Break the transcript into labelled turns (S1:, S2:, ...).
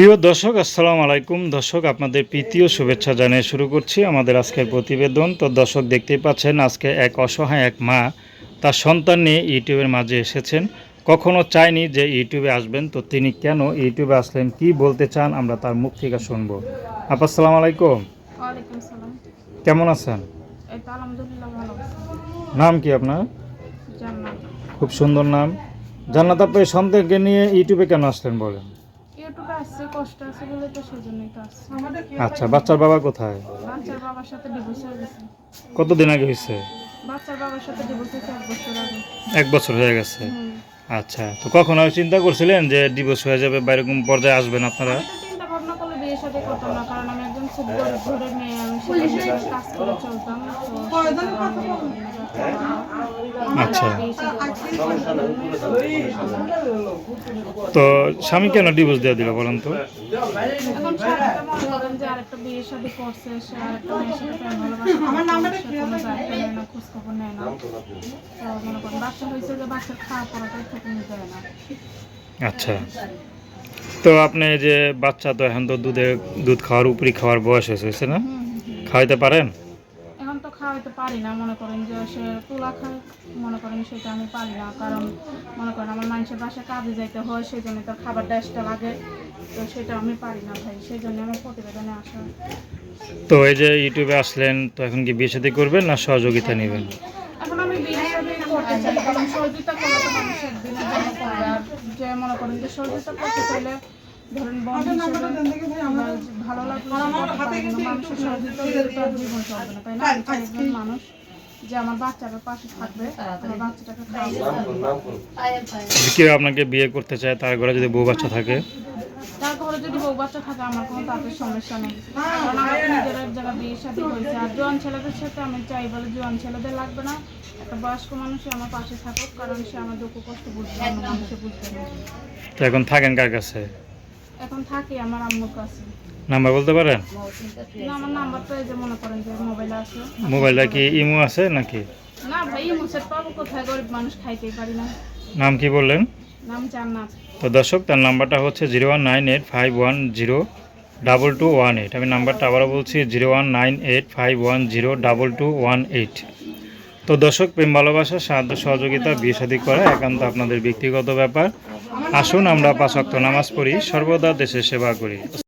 S1: প্রিয় দর্শক আসসালামু আলাইকুম। দর্শক আপনাদের প্রীতি ও শুভেচ্ছা জানিয়ে শুরু করছি আমাদের আজকের প্রতিবেদন। তো দর্শক দেখতেই পাচ্ছেন আজকে এক অসহায় এক মা তার সন্তান নিয়ে ইউটিউবের মাঝে এসেছেন। কখনো চাইনি যে ইউটিউবে আসবেন তো তিনি কেন ইউটিউবে আসলেন কি বলতে চান আমরা তার মুখ থেকে শুনব। আপা আসসালামু আলাইকুম।
S2: সালাম।
S1: কেমন আছেন? নাম কি আপনার?
S2: জান্নাত।
S1: খুব সুন্দর নাম। জান্নাত আপনি সন্তানকে নিয়ে ইউটিউবে কেন আসলেন বলেন?
S2: ইউটিউবে আসছে কষ্ট আছে বলে তো সেজন্যই তো আসছে।
S1: আচ্ছা বাচ্চার বাবা কোথায়?
S2: বাচ্চার বাবার সাথে ডিভোর্স হয়ে গেছে।
S1: কতদিন আগে হয়েছে?
S2: বাচ্চার বাবার সাথে ডিভোর্স হয়েছে এক বছর আগে।
S1: এক বছর হয়ে গেছে। আচ্ছা তো কখনো চিন্তা করছিলেন যে ডিভোর্স হয়ে যাবে বা এরকম পর্যায়ে আসবেন আপনারা?
S2: বিয়ের সাথে করতাম না কারণ আমি একজন খুব গরিব ঘরের মেয়ে আমি সেখানে কাজ করে চলতাম তো
S1: আচ্ছা। তো স্বামী কেন ডিভোর্স দিয়ে দিল বলেন তো? আচ্ছা। তো আপনি যে বাচ্চা তো এখন তো দুধে দুধ খাওয়ার উপরই খাওয়ার বয়স হয়েছে না। খাওয়াইতে পারেন?
S2: এখন তো খাওয়াইতে পারি না মনে করেন যে সে তুলা খায় মনে করেন সেটা আমি পারি না কারণ মনে করেন আমার মানুষের বাসায় কাজে যাইতে হয় সেই জন্য তার খাবারটা এক্সট্রা লাগে তো সেটা আমি পারি না ভাই সেই জন্য আমার প্রতিবেদনে আসা।
S1: তো এই যে ইউটিউবে আসলেন তো এখন কি বিয়ে সাথে করবেন না সহযোগিতা নেবেন?
S2: এখন আমি বিয়ে শাদী করতে চাই কারণ সহযোগিতা করলে তো মানুষ একদিনের জন্য করবে আর যে মনে করেন যে সহযোগিতা করতে চাইলে ধরেন বন্ধ ভালো লাগলে মানুষের সহযোগিতা দিলে তো আর জীবন চলবে না? তাই না? একজন মানুষ যে আমার বাচ্চাটার পাশে থাকবে আমার বাচ্চাটাকে
S1: কেউ আপনাকে বিয়ে করতে চায় তার ঘরে যদি বউ বাচ্চা থাকে
S2: তার ঘরে যদি বউ বাচ্চা থাকে আমার কোনো তাদের সমস্যা নেই। কারণ আমার নিজের এক বিয়ে শাদী হয়েছে আর জোয়ান ছেলেদের সাথে আমি চাই বলে জোয়ান ছেলেদের লাগবে না। একটা বয়স্ক মানুষই আমার পাশে থাকুক কারণ সে আমার দুঃখ কষ্ট বুঝবে অন্য মানুষে বুঝবে না।
S1: তো এখন থাকেন কার কাছে?
S2: এখন থাকি আমার আম্মুর কাছে।
S1: নাম্বার বলতে পারেন?
S2: না আমার নাম্বারটা এই যে মনে করেন যে মোবাইলে আছে।
S1: মোবাইলটা কি ইমো আছে নাকি?
S2: না ভাই মুসের পাবো কোথায়? গরিব মানুষ খাইতেই পারি না।
S1: নাম কি বললেন? তো দর্শক, তার নাম্বারটা হচ্ছে zero one nine eight five one zero double two one eight. আমি নাম্বারটা আবারও বলছি, zero one nine eight five one zero double two one eight. তো দর্শক, প্রেম, ভালোবাসা, সাহায্য, সহযোগিতা, বিয়ে শাদী করা একান্ত আপনাদের ব্যক্তিগত ব্যাপার। আসুন, আমরা পাঁচ নামাজ পড়ি, সর্বদা দেশের সেবা করি।